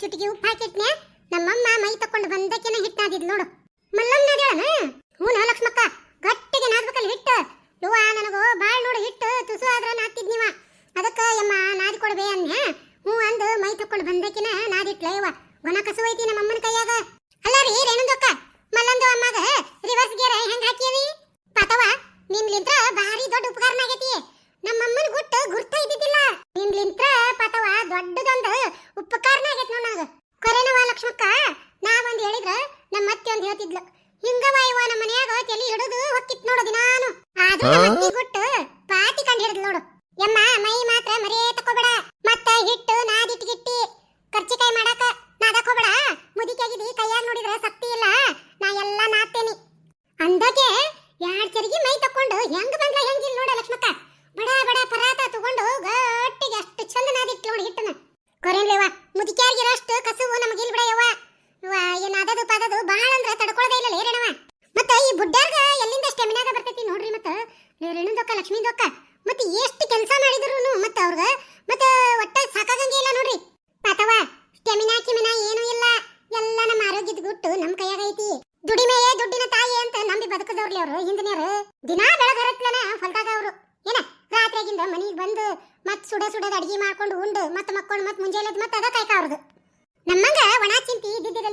ಚುಟುಕಿಯು ಪ್ಯಾಕೆಟ್ನ್ಯಾ ನಮ್ಮಮ್ಮ ಮೈ ತಕೊಂಡು ಬಂದಕ್ಕೆನ ಹಿಟ್ಟಾದಿದ್ ನೋಡು. ಅಂತ ಹೇಳ್ತಿದ್ಲು. ಹಿಂಗ ಇವ ನಮ್ಮ ಮನ್ಯಾಗ ತಲಿ ಹಿಡಿದು ಹೊಕ್ಕಿತ್ ನೋಡು ದಿನಾನು. ಆದ್ರೂ ಅತ್ತಿ ಗುಟ್ಟು ಪಾತಿ ಕಂಡು ಹಿಡಿದ್ ನೋಡು. ಯಮ್ಮ ಮೈ ಮಾತ್ರ ಮರೇ ತಕೋಬೇಡ ಮತ್ತ ಹಿಟ್ಟು ನಾದಿಟ್ಟು ಗಿಟ್ಟಿ ಕರ್ಚಿಕಾಯಿ ಮಾಡಾಕ ನಾದಕೋಬೇಡ ಮುದಿಕಾಗಿದಿ ಕೈಯಾಗ ನೋಡಿದ್ರೆ ಸಕ್ತಿ ಇಲ್ಲ. ನಾ ಎಲ್ಲ ನಾತ್ತೇನಿ ಅಂದಕ್ಕೆ ಯಾರ್ ಚರಿಗೆ ಮೈ ತಕೊಂಡು ಹೆಂಗ್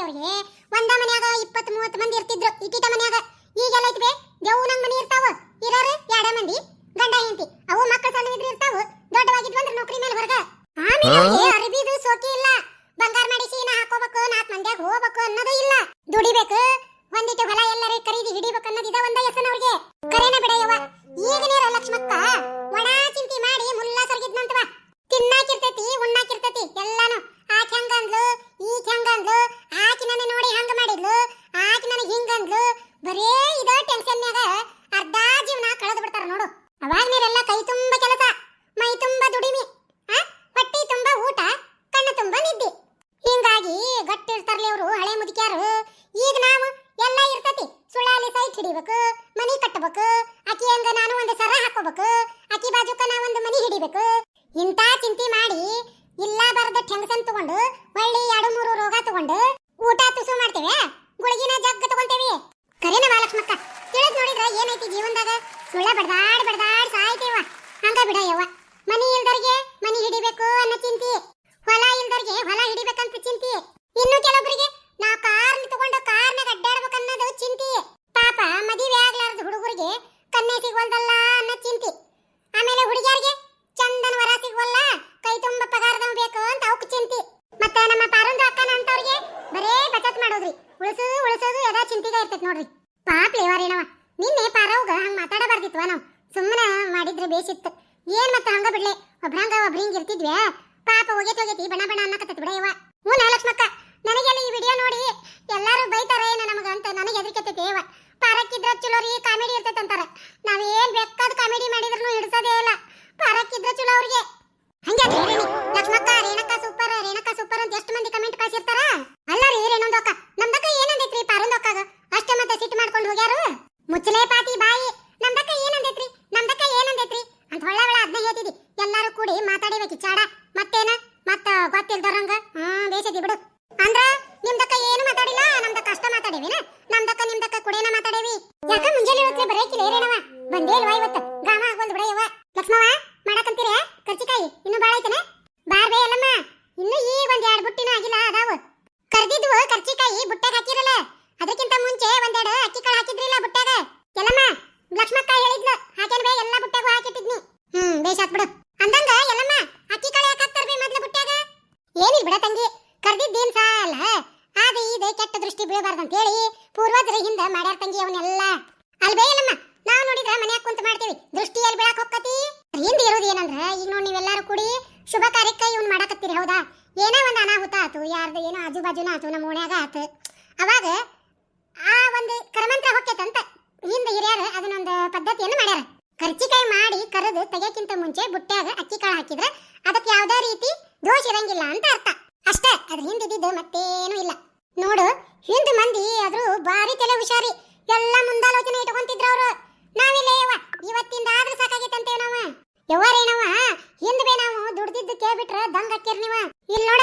ಅವ್ರಿಗೆ. ಒಂದ ಮನ್ಯಾಗ ಇಪ್ಪತ್ತು ಮೂವತ್ತು ಮಂದಿ ಇರ್ತಿದ್ರು ಇಟ್ಟಿಟ ಮನ್ಯಾಗ. ಈಗೆಲ್ಲ ಐತಿ ಹಿಡಿಬೇಕು, ಮನಿ ಕಟ್ಟಬೇಕು ಅಕ್ಕಿ ಹಂಗ ನಾನು ಒಂದು ಸರ ಹಾಕೋಬೇಕು ಅಕ್ಕಿ ಬಾಜುಕ ನಾ ಒಂದು ಮನಿ ಹಿಡಿಬೇಕು. ಇಂತ ಚಿಂತೆ ಮಾಡಿ ಇಲ್ಲ ಬರದ ಹೆಂಗಸನ್ ತಗೊಂಡು ಹೊಳ್ಳಿ ಎರಡು ಮೂರು ರೋಗ ತಗೊಂಡು ಊಟ ತುಸು ಮಾಡ್ತೇವೆ, ಗುಳಗಿನ ಜಗ್ ತಗೊಂತೇವಿ. ಕರೆನ ಮಹಾಲಕ್ಷ್ಮಕ್ಕ ತಿಳಿದ್ ನೋಡಿದ್ರ ಏನೈತಿ ಜೀವನದಾಗ? ಸುಳ್ಳ ಬಡದಾಡ್ ಬಡದಾಡ್ ಮುಚ್ಚಲೇ ಪಾತಿ ಬಾಯಿ. ನಮ್ದಕ್ಕ ಏನಂದೈತ್ರಿ ನಮ್ದಕ್ಕ ಏನಂದೈತ್ರಿ ಅಂತ ಹೊಳ್ಳವಳ ಅದ್ನ ಹೇಳ್ತಿದ್ದಿ. ಎಲ್ಲಾರು ಕೂಡಿ ಮಾತಾಡಿಬೇಕು ಚಾಡ. ಮತ್ತೇನ? ಮತ್ತ ಗೊತ್ತಿಲ್ದರಂಗ ಹ್ಮ್, ಬೇಸದಿ ಬಿಡು. ಅಂದ್ರ ನಿಮ್ದಕ್ಕ ಏನು ಮಾತಾಡಿಲ್ಲ? ನಮ್ದಕ್ಕ ಅಷ್ಟ ಮಾತಾಡೇವಿನ? ನಮ್ದಕ್ಕ ನಿಮ್ದಕ್ಕ ಕುಡೇನ ಮಾತಾಡೇವಿ. ಯಾಕ ಮುಂಜಾನೆ ಹೋಗ್ತೀವಿ ಬರಕಿಲ್ಲ ಏರೇಣವ ಬಂದೇ ಇಲ್ವಾ ಇವತ್ತು? ಗಾಮ ಆಗೋಲ್ ಬಿಡ ಲಕ್ಷ್ಮವ ಮಾಡಕಂತೀರ? ಕರ್ಚಿಕಾಯಿ? ದೃಷ್ಟಿ ಬೀಳಬಾರ್ದು ಅಂತ ಹೇಳಿ ಪೂರ್ವಜರ ಹಿಂದೆ ಮಾಡ್ಯಾರ ತಂಗಿ ಅವನ್ನೆಲ್ಲ ಅಲ್ವೇ ಇಲ್ಲಮ್ಮ ನಾವು ನೋಡಿದ್ರೆ ಮನ್ಯಾಗ ಕುಂತ ಮಾಡ್ತೀವಿ. ದೃಷ್ಟಿ ಎಲ್ಲಿ ಬೀಳಕ್ ಹೋಗ್ಕತಿ. ಹಿಂದೆ ಇರೋದು ಏನಂದ್ರೆ, ಈಗ ನೋಡಿ ನೀವೆಲ್ಲರೂ ಕೂಡಿ ಶುಭ ಕಾರ್ಯಕ್ಕೆ ಇವನ್ ಮಾಡಕತ್ತೀರಿ, ಹೌದಾ? ಏನೋ ಒಂದು ಅನಾಹುತ ಆತು, ಯಾರ್ದು ಏನೋ ಆಜು ಬಾಜುನ ಆತು ನಮ್ಮ ಓಣ್ಯಾಗ ಆತು. ಅವಾಗ ಆ ಒಂದು ಕರ್ಮಂತ್ರ ಹೊಕ್ಕೈತಂತ ಹಿಂದೆ ಹಿರಿಯರು ಅದನ್ನೊಂದು ಪದ್ಧತಿಯನ್ನು ಮಾಡ್ಯಾರ. ಕರ್ಚಿಕಾಯಿ ಮಾಡಿ ಕರೆದು ತೆಗೆಯಕ್ಕಿಂತ ಮುಂಚೆ ಬುಟ್ಟ್ಯಾಗ ಅಕ್ಕಿ ಕಾಳು ಹಾಕಿದ್ರೆ ಅದಕ್ಕೆ ಯಾವುದೇ ರೀತಿ ದೋಷ ಇರಂಗಿಲ್ಲ ಅಂತ ಅರ್ಥ. ಅಷ್ಟೇ, ಅದ್ರ ಹಿಂದಿದ್ದು ಮತ್ತೇನೂ ಇಲ್ಲ. ನೋಡು, ಹಿಂದ್ ಮಂದಿ ಆದ್ರೂ ಬಾರಿ ತಲೆ ಹುಷಾರಿ. ಎಲ್ಲ ಮುಂದಾಲೋಚನೆ ಇಟ್ಕೊಂತಿದ್ರು ಅವರು. ನಾವಿಲ್ಲ ಯವ್ವ, ಇವತ್ತಿಂದ ಆದ್ರೂ ಸಾಕಾಗೈತೆ ಅಂತೇವ್ ನಾವ ಯವ್ವಾರೇನವ ಹಿಂದ್ ಬೇ ನಾವು ದುಡ್ದಿದ್ದು ಬಿಟ್ರ ದಂಗ್ ಹಾಕಿರ್ ನೀವ. ಇಲ್ಲಿ ನೋಡ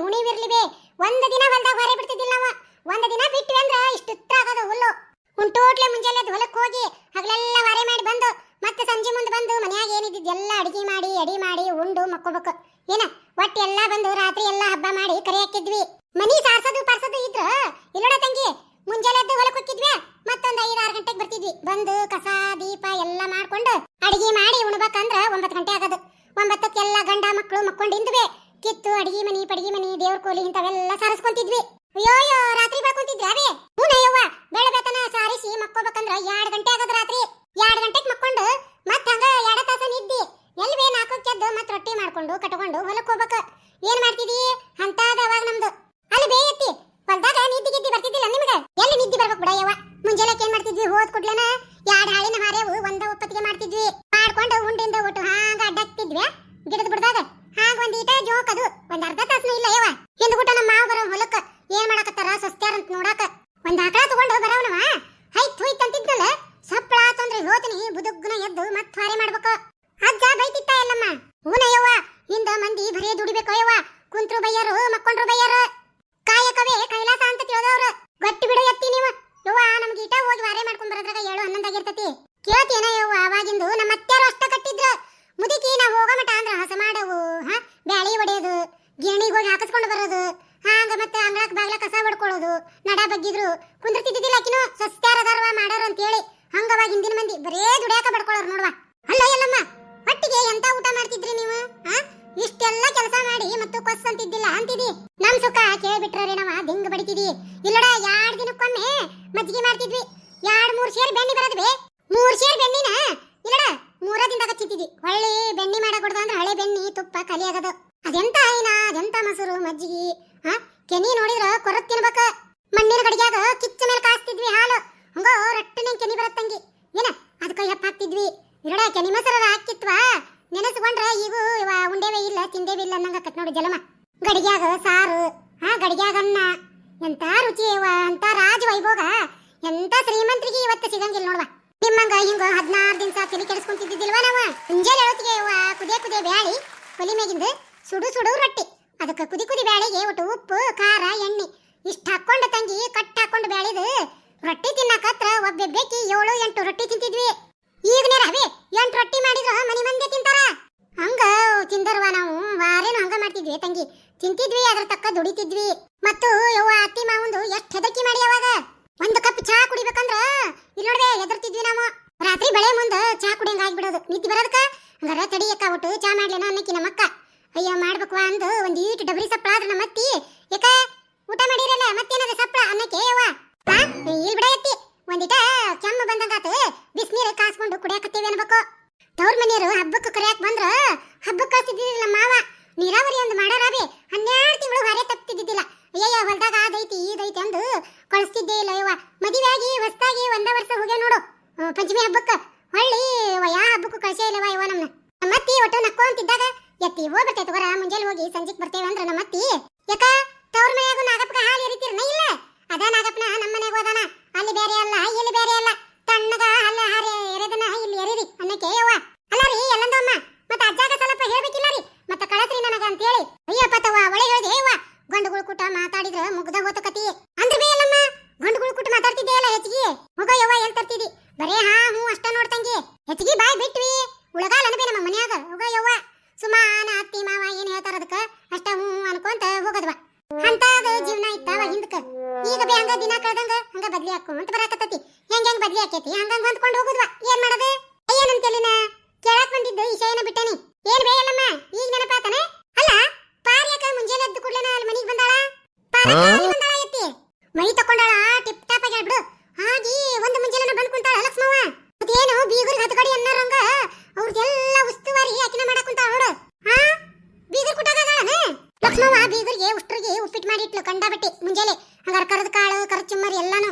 ಹುಣಿ ಬಿರ್ಲಿ ಬೇ. ಒಂದ್ ದಿನ ಬಂದಾಗ ಹೊರೆ ಬಿಡ್ತಿದ್ದಿಲ್ಲ ನಾವ. ಒಂದ್ ದಿನ ಬಿಟ್ವಿ ಅಂದ್ರ ಇಷ್ಟು ಆಗೋದು ಹುಲ್ಲು. ಉಂಟೋಟ್ಲೆ ಮುಂಜಾನೆ ಹೊಲಕ್ ಹೋಗಿ, ಹಗಲೆಲ್ಲ ವಾರೆ ಮಾಡಿ ಬಂದು, ಮತ್ತೆ ಸಂಜೆ ಮುಂದೆ ಬಂದು ಮನ್ಯಾಗ ಏನಿದ್ದು ಎಲ್ಲ ಅಡಿಗೆ ಮಾಡಿ ಅಡಿ ಮಾಡಿ, ಉಂಡು, ಮಕ್ಕೋಬೇಕು. ಏನ, ಒಟ್ಟು ಎಲ್ಲ ಬಂದು ರಾತ್ರಿ ಎಲ್ಲ ಹಬ್ಬ ಮಾಡಿ ಕರಿ ಹಾಕಿದ್ವಿ. ಮನಿ ಸಾರ್ಸದು ಪರ್ಸದು ಇದ್ರ? ಇಲ್ಲೋಡ ತಂಗಿ, ಮುಂಜಾನೆ ಎದ್ದು ಹೊಲಕ್ಕೆ ಹೋಗಿದ್ವಿ ಮತ್ತೊಂದು ಐದು ಆರು ಗಂಟೆಗೆ ಬರ್ತಿದ್ವಿ. ಬಂದು ಕಸ, ದೀಪ ಎಲ್ಲ ಮಾಡ್ಕೊಂಡು ಅಡಿಗೆ ಮಾಡಿ ಉಣಬೇಕಂದ್ರ ಒಂಬತ್ತು ಗಂಟೆ ಆಗೋದು. ಒಂಬತ್ತಕ್ಕೆಲ್ಲ ಗಂಡ ಮಕ್ಕಳು ಮಕ್ಕೊಂಡಿಂದ್ವಿ. ಕಿತ್ತು, ಅಡಿಗೆ ಮನಿ, ಪಡಿಗೆ ಮನಿ, ದೇವ್ರ ಕೋಲಿ ಇಂಥವೆಲ್ಲ ಸಾರಿಸ್ಕೊಂತಿದ್ವಿ. ಅಯ್ಯೋ ರಾತ್ರಿ ಬೆಳ್ಕೊಂತಿದ್ವಿ ಅವೇ? ಹೂನಯ್ಯವ್ವ ಬೇತನ ಸಾರಿಸಿ ಮಕ್ಕೋಬೇಕಂದ್ರ ಎರಡು ಗಂಟೆ ಆಗದ ರಾತ್ರಿ. ಎರಡು ಗಂಟೆಗೆ ಮಕ್ಕೊಂಡು ಮತ್ತೆ ಹಂಗ ಎರಡು ತಾಸ ನಿದ್ದಿ ಎಲ್ಲಿ ಬೇನ್ ಎದ್ದು ಮತ್ತೆ ರೊಟ್ಟಿ ಮಾಡ್ಕೊಂಡು, ಕಟ್ಕೊಂಡು ಹೊಲಕ್ಕೆ ಹೋಗ್ಬೇಕು. ಏನು ಮಾಡ್ತಿದಿ ಅಂತಾದ ಅವಾಗ ನಮ್ದು ಅಲ್ಲಿ ಬೇಯತ್ತಿ ಹೊಲ್ದಾಗ ನಿದ್ದಿ ಗಿದ್ದಿ ಬರ್ತಿದ್ದಿಲ್ಲ ನಿಮ್ಗ ಎಲ್ಲಿ ನಿದ್ದಿ ಬರ್ಬೇಕು ಬಿಡಯ್ಯವ್ವ ಮುಂಜಾನೆ ಏನ್ ಮಾಡ್ತಿದ್ವಿ ಹೋದ್ ಕುಡ್ಲೇನ ಎರಡ್ ಹಾಳಿನ ಹಾರೇವು ಒಂದ ಒಪ್ಪತ್ತಿಗೆ ಮಾಡ್ತಿದ್ವಿ ಮಾಡ್ಕೊಂಡು ಉಂಡಿಂದ ಊಟ ಹಾಂಗ ಅಡ್ಡಾಕ್ತಿದ್ವಿ ಗಿಡದ ಬಿಡದಾಗ ಹಾಂಗ ಒಂದ್ ಈಟ ಜೋಕದು ಒಂದ್ ಅರ್ಧ ತಾಸನ ಇಲ್ಲ ಯವ್ವ ಹಿಂದ್ಗುಟ ನಮ್ಮ ಮಾವ ಬರೋ ಹೊಲಕ್ಕ ಏನ್ ಮಾಡಕತ್ತಾರ ಸಸ್ತ್ಯಾರ ಅಂತ ನೋಡಾಕ ಒಂದ್ ಆಕಳ ತಗೊಂಡು ಬರವನವ ಹೈತ್ ಹುಯ್ತ್ ಅಂತಿದ್ನಲ್ಲ ಸಪ್ಪಳ ತೊಂದ್ರೆ ಹೋತನಿ ಬುದುಗ್ನ ಎದ್ದು ಮತ್ ಹಾರೆ ಮಾಡ್ಬೇಕು ಅಜ್ಜ ಬೈತಿತ್ತ ಎಲ್ಲಮ್ಮ ಹೂನಯ್ಯವ್ವ ಹಿಂದ ಮಂದಿ ಬರೇ ದುಡಿಬೇಕು ಯವ್ವ ಕುಂತ್ರು ಬಯ್ಯರು ಮಕ್ಕೊಂಡ್ರು ಬಯ್ಯರು ಕಾಯಕವೇ ಕೈಲಾಸ ಅಂತ ತಿಳಿದವ್ರು ಗಟ್ಟಿ ಬಿಡು ಎತ್ತಿ ನೀವು ಯವ್ವ ನಮ್ಗೆ ಈಟ ಹೋಗಿ ವಾರೆ ಮಾಡ್ಕೊಂಡ್ ಬರೋದ್ರಾಗ ಹನ್ನೊಂದಾಗಿರ್ತತಿ ಕೇಳ್ತೀನ ಯವ್ವ, ಅವಾಗಿಂದು ನಮ್ಮ ಅತ್ಯಾರು ಅಷ್ಟ ಕಟ್ಟಿದ್ರು. ಮುದುಕಿ, ನಾವು ಹೋಗೋ ಮಟ ಅಂದ್ರ ಹಸ ಮಾಡವು, ಹ? ಬ್ಯಾಳಿ ಹೊಡೆಯೋದು ಗಿರಣಿಗೆ ಹೋಗಿ ಹಾಕಿಸ್ಕೊಂಡು ಬರೋದು ಹಾಂಗ ಮತ್ತೆ ಅಂಗಳಕ್ ಬಾಗ್ಲ ಕಸ ಹೊಡ್ಕೊಳ್ಳೋದು, ನಡ ಬಗ್ಗಿದ್ರು. ಕುಂದಿರ್ತಿದ್ದಿಲ್ಲ ಸಸ್ಯಾರ ಸಸ್ತ್ಯಾರದಾರವ ಮಾಡೋರು ಅಂತೇಳಿ. ಹಂಗವಾಗ ಹಿಂದಿನ ಮಂದಿ ಬರೇ ದುಡಿಯಾಕ ಬಡ್ಕೊಳ್ಳೋರು ನೋಡ್ವಾ. ಅಲ್ಲ ಎಲ್ಲಮ್ಮ ಹೊಟ್ಟಿಗೆ ಎಂತ ಊಟ ಮಾಡ್ತಿದ್ರಿ ನೀವು ಆ ಇಷ್ಟೆಲ್ಲ ಕೆಲಸ ಮಾಡಿ ಮತ್ತು ಕೊಸ್ ಅಂತಿದ್ದಿಲ್ಲ ಅಂತಿದಿ. ನಮ್ ಸುಖ ಕೇಳ್ಬಿಟ್ರೆ ನಾವ, ದಿಂಗ್ ಬಡಿತಿದಿ. ಇಲ್ಲಡ ಎರಡ್ ದಿನಕ್ಕೊಮ್ಮೆ ಮಜ್ಜಿಗೆ ಮಾಡ್ತಿದ್ವಿ. ಎರಡ್ ಮೂರ್ ಸೇರ್ ಬೆಣ್ಣಿ ಬರೋದು ಬೇ. ಮೂರ್ ಸೇರ್ ಬೆಣ್ಣಿನ ಇಲ್ಲಡ ಮೂರ ದಿನದಾಗ ಚಿತ್ತಿದಿ ಹೊಳ್ಳಿ ಬೆಣ್ಣಿ ಮಾಡಕ್ ಕೊಡ್ದ ಅಂದ್ರೆ ಹಳೆ ಬೆಣ್ಣಿ ತುಪ್ಪ ಖಾಲಿ ಆಗದು ಅದೆಂತ ಐನ ಅದೆಂತ ಮೊಸರು ಮಜ್ಜಿಗೆ ಹಾ ಕೆನಿ ನೋಡಿದ್ರ ಕೊರತ್ ತಿನ್ಬೇಕ ಮಣ್ಣಿನ ಗಡಿಗ್ಯಾಗ ಕಿಚ್ಚ ಮೇಲೆ ಕಾಸ್ತಿದ್ವಿ ಹಾಲು ಹಂಗ ರಟ್ಟನೆ ಕೆನಿ ಬರತ್ತಂಗಿ ಏನ ಅದಕ್ಕ ಹೆಪ್ಪ ಹಾಕ್ತಿದ್ವಿ ಇರಡ ಕೆನಿ ಮೊಸರ ಹಾಕಿತ್ವಾ ನೆನೆಸ್ಕೊಂಡ್ರ ಈಗೂ ಇವ ಉಂಡೇವೇ ಇಲ್ಲ ತಿಂದೇವೇ ಇಲ್ಲ ಅನ್ನಂಗಕತ್ ನೋಡಿ ಜಲಮ ಗಡಿಗ್ಯಾಗ ಸಾರು ಹಾ ಗಡಿಗ್ಯಾಗ ಅನ್ನ ಎಂತ ರುಚಿ ಇವ ಅಂತ ರಾಜ ವೈಭೋಗ ಎಂತ ಶ್ರೀಮಂತ್ರಿಗೆ ಇವತ್ತು ಸಿಗಂಗಿಲ್ಲ ನೋಡ್ವಾ ನಿಮ್ಮಂಗ ಹಿಂಗ ಹದಿನಾರು ದಿವಸ ತಲೆ ಕೆಡಿಸ್ಕೊಂತಿದ್ದಿಲ್ವಾ ನಾವ? ಮುಂಜಾನೆ ಹೊತ್ತಿಗೆ ಕುದಿಯ ಕುದಿಯ ಬ್ಯಾಳಿ ಒಲಿ ಮ್ಯಾಗಿಂದ ಸುಡು ಸುಡು ರೊಟ್ಟಿ. ಅದಕ್ಕೆ ಕುದಿ ಕುದಿ ಬ್ಯಾಳಿಗೆ ಒಟ್ಟು ಉಪ್ಪು, ಖಾರ, ಎಣ್ಣೆ. ಇಷ್ಟ ಹಾಕೊಂಡು ತಂಗಿ, ಕಟ್ ಹಾಕೊಂಡು ಬ್ಯಾಳಿದು ರೊಟ್ಟಿ ತಿನ್ನಕತ್ರ ಒಬ್ಬೆಬ್ಬೆಕಿ ಏಳು, ಎಂಟು ರೊಟ್ಟಿ ತಿಂತಿದ್ವಿ. ಈಗ ರವಿ, ಎಂಟು ರೊಟ್ಟಿ ಮಾಡಿದ್ರ, ಮನೆ ಮಂದಿ ತಿಂತಾರ? ಹಂಗ ತಿಂದರ್ವ ನಾವು, ವಾರೇನು ಹಂಗ ಮಾಡ್ತಿದ್ವಿ ತಂಗಿ. ತಿಂತಿದ್ವಿ, ಅದ್ರ ತಕ್ಕ ದುಡಿತಿದ್ವಿ. ಮತ್ತು ಯವ್ವ, ಅತ್ತಿ, ಮಾವಂದು ಎಷ್ಟು ಹೆದಕಿ ಮಾಡಿ ಅವಾಗ? ಒಂದು ಕಪ್ ಚಹಾ ಕುಡಿಬೇಕಂದ್ರ? ಇಲ್ಲಿ ಎದರ್ತಿದ್ವಿ ನಾವು. ರಾತ್ರಿ ಬೆಳೆ ಮುಂದ ಚಾ ಕುಡಿಯಂಗ ಆಗ್ಬಿಡೋದು. ನಿದ್ದೆ ಬರೋದಕ್ಕ? ಹಂಗಾರ ತಡಿಯಕ್ಕ ಒಟ್ಟು ಚಾ ಮಾಡ್ಲೇನ ಅನ್ನಕ್ಕಿ ನಮ್ಮಕ್ಕ ಅಯ್ಯ, ಮಾಡ್ಬೇಕು ಅಂದು ಒಂದ್ ಈಟ್ ಡಬರಿ ಸಪ್ಪಳ ಆದ್ರ ನಮ್ಮ ಅತ್ತಿ. ಯಾಕ ಊಟ ಮಾಡಿರಲ್ಲ ಮತ್ತೇನದ ಸಪ್ಪಳ ಅನ್ನಕ್ಕೆ? ಯವ್ವ. ಹಾ ಇಲ್ಲಿ ಬಿಡ ಎತ್ತಿ. ಒಂದಿಟ ಕೆಮ್ಮು ಬಂದಂಗಾತ. ಬಿಸಿನೀರು ಕಾಸ್ಕೊಂಡು ಕುಡಿಯಾಕತ್ತೀವಿ ಅಂತಿದ್ದಾಗ ಹೋಗಿ ಬರ್ತೈತೆ ತಗೋರ ಮುಂಜಾನೆ ಹೋಗಿ ಸಂಜೆಗೆ ಬರ್ತೇವೆ ನಮ್ಮ ಅತ್ತಿ. ಯಾಕ? ತವ್ರ ನಾಗಪ್ಪ ನಾಗಪ್ಪಗ ಹಾಲು ಎರಿತೀರನ ಇಲ್ಲ? ಅದ ನಾಗಪ್ಪನ ನಮ್ಮ ಮನೆಗೆ ಹೋದಾನ ಅಲ್ಲಿ ಬೇರೆ ಅಲ್ಲ, ಇಲ್ಲಿ ಬೇರೆ ಅಲ್ಲ. ತಣ್ಣಗ ಅಲ್ಲ ಹಾರಿ ಎರೆದನ ಇಲ್ಲಿ ಎರಿರಿ ಅನ್ನಕ್ಕೆ ಯವ್ವ. ಅಲ್ಲ ರೀ ಎಲ್ಲಂದಮ್ಮ ಮತ್ತೆ ಅಜ್ಜಾಗ ಸ್ವಲ್ಪ ಹೇಳ್ಬೇಕಿಲ್ಲ ರೀ. ಮತ್ತೆ ಕಳಸ್ರಿ ನನಗ ಅಂತ ಹೇಳಿ ಅಯ್ಯಪ್ಪ ತವ ಒಳ್ಳೆ ಹೇಳಿದೆ ಯವ್ವ. ಗಂಡುಗಳು ಕೂಟ ಮಾತಾಡಿದ್ರ ಮುಗ್ದ ಹೋತ ಕತಿ ಅಂದ್ರೆ ಬೇ ಅಲ್ಲಮ್ಮ, ಗಂಡುಗಳು ಕೂಟ ಮಾತಾಡ್ತಿದ್ದೆ ಅಲ್ಲ ಹೆಚ್ಚಿಗೆ? ಮಗ ಯವ್ವ ಎಲ್ ತರ್ತಿದಿ. ಬರೇ ಹಾ, ಹ್ಞೂ ಅಷ್ಟ ನೋಡ್ತಂಗಿ ಹೆಚ್ಚಿಗೆ ಬಾಯ್ ಬಿಟ್ವಿ. ಉಳಗಾಲ ಅನ್ಬೇ ನಮ್ಮ ಮನ್ಯಾಗ. ಹೋಗ ಯವ್ವ. ಸುಮಾನ ಅತ್ತಿ ಮಾವ ಏನ್ ಹೇಳ್ತಾರ ಅದಕ್ಕ? ಅಷ್ಟ ಹೂ ಅನ್ಕೊಂತ ಹೋಗದ್ವ. ಅಂತಾದ ಜೀವನ ಇತ್ತಾವ ಹಿಂದಕ್ಕ ಈಗ ಬೇ ಹಂಗ ದಿನ ಕಳ್ದಂಗ ಹಂಗ ಬದ್ಲಿ ಹಾಕೊಂತ ಬರಾಕತ್ತತಿ. ಹೆಂಗ್ ಹೆಂಗ್ ಬದ್ಲಿ ಹಾಕೈತಿ ಹಂಗಂಗ್ ಹೊಂದ್ಕೊಂಡು ಹೋಗುದ್ವ ಏನ್ ಮಾಡದು ಏನಂತೇಳಿನ ಕೇಳಕ್ ಬಂದಿದ್ದು ವಿಷಯನ ಬಿಟ್ಟನಿ ಏನ್ ಬೇ ಅಲ್ಲಮ್ಮ ಈಗ ನೆನಪಾತನ ಅಲ್ಲ ಪಾರ್ಯಕ ಮುಂಜಾನೆ ಎದ್ದು ಕೂಡ್ಲೇನ ಅಲ್ಲಿ ಮನಿಗ್ ಬಂದಾಳ ಪಾರ್ಯಕ ಅಲ್ಲಿ ಬಂದಾಳ ಎತ್ತಿ ಮೈ ತಕೊಂಡಾಳ ಟಿಪ್ ಟಾಪ್ ಆಗಿ ಬಿಡು ಹಾಗಿ ಒಂದು ಮುಂಜಾನೆ ಬಂದ್ ಕುಂತಾಳ ಲಕ್ಷ್ಮವ್ವ ಮತ್ತೇನು ಬೀಗರಿಗೆ ಹತ್ಕಡಿ ಅನ್ನೋರಂಗ ಅವ್ರದೆಲ್ಲ ಉಸ್ತುವಾರಿ ಆಕಿನ ಮಾಡಕ್ ಕುಂತಾಳ ನೋಡು ಹಾ ಬೀಗರ್ ಕುಟ್ಟಾಗದಾಳನ ಲಕ್ಷ್ಮವ್ವ ಬೀಗರಿಗೆ ಉಷ್ಟ್ರಿಗೆ ಉಪ್ಪಿಟ್ಟು ಮಾಡಿಟ್ಲು ಕಂಡಾಬಟ್ಟಿ ಮುಂಜಾನೆ. ಹಂಗಾರ ಕರದ ಕಾಳು, ಕರದ ಚುಮ್ಮರಿ ಎಲ್ಲಾನು.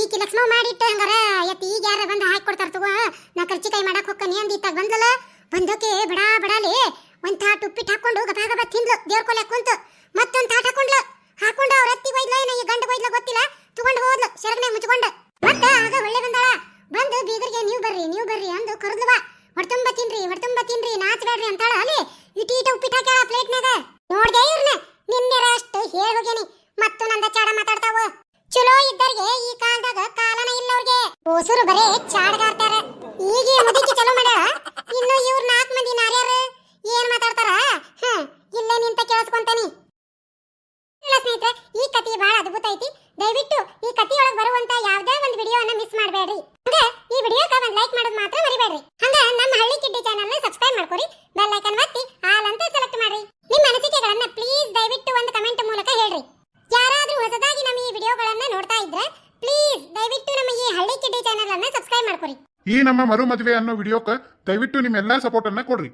ಈಕಿ ಲಕ್ಷ್ಮೋ ಮಾಡಿಟ್ಟ ಹಂಗಾರ ಎತ್ತಿ ಈಗ ಯಾರ ಬಂದು ಹಾಕಿ ಕೊಡ್ತಾರ ತಗೋ ನಾ ಕರ್ಚಿಕಾಯಿ ಮಾಡಕ್ ಹೋಗ್ಕನಿ ಅಂದ ಇತ್ತಾಗ ಬಂದಲ್ಲ. ಬಂದೋಕೆ ಬಡಾ ಬಡಾಲಿ, ಒಂದ್ ತಾಟ್ ಉಪ್ಪಿಟ್ಟು ಹಾಕೊಂಡು ಗಬಾ ಗಬಾ ತಿಂದ್ಲು, ದೇವ್ರ ಕೊಲೆ ಕುಂತು. ಮತ್ತೊಂದ್ ತಾಟ್ ಹಾಕೊಂಡ್ಲು. ಹಾಕೊಂಡು ಅವ್ರ ಅತ್ತಿ ಒಯ್ದ್ಲ ಏನ ಈ ಗಂಡ ಒಯ್ದ್ಲ ಗೊತ್ತಿಲ್ಲ. ತಗೊಂಡು ಹೋದ್ಲು ಸೆರಗನೆ ಮುಚ್ಕೊಂಡು. ಮತ್ತೆ ಆಗ ಒಳ್ಳೆ ಬಂದಾಳ. ಬಂದು ಬೀದರ್ಗೆ, ನೀವು ಬರ್ರಿ ನೀವು ಬರ್ರಿ ಅಂದು ಕರೆದ್ಲವ ಈ ನಮ್ಮ ಮರು ಮದುವೆ ಅನ್ನೋ ವಿಡಿಯೋಕ್ಕೆ ದಯವಿಟ್ಟು ನಿಮ್ಮೆಲ್ಲಾ ಸಪೋರ್ಟನ್ನು ಕೊಡ್ರಿ.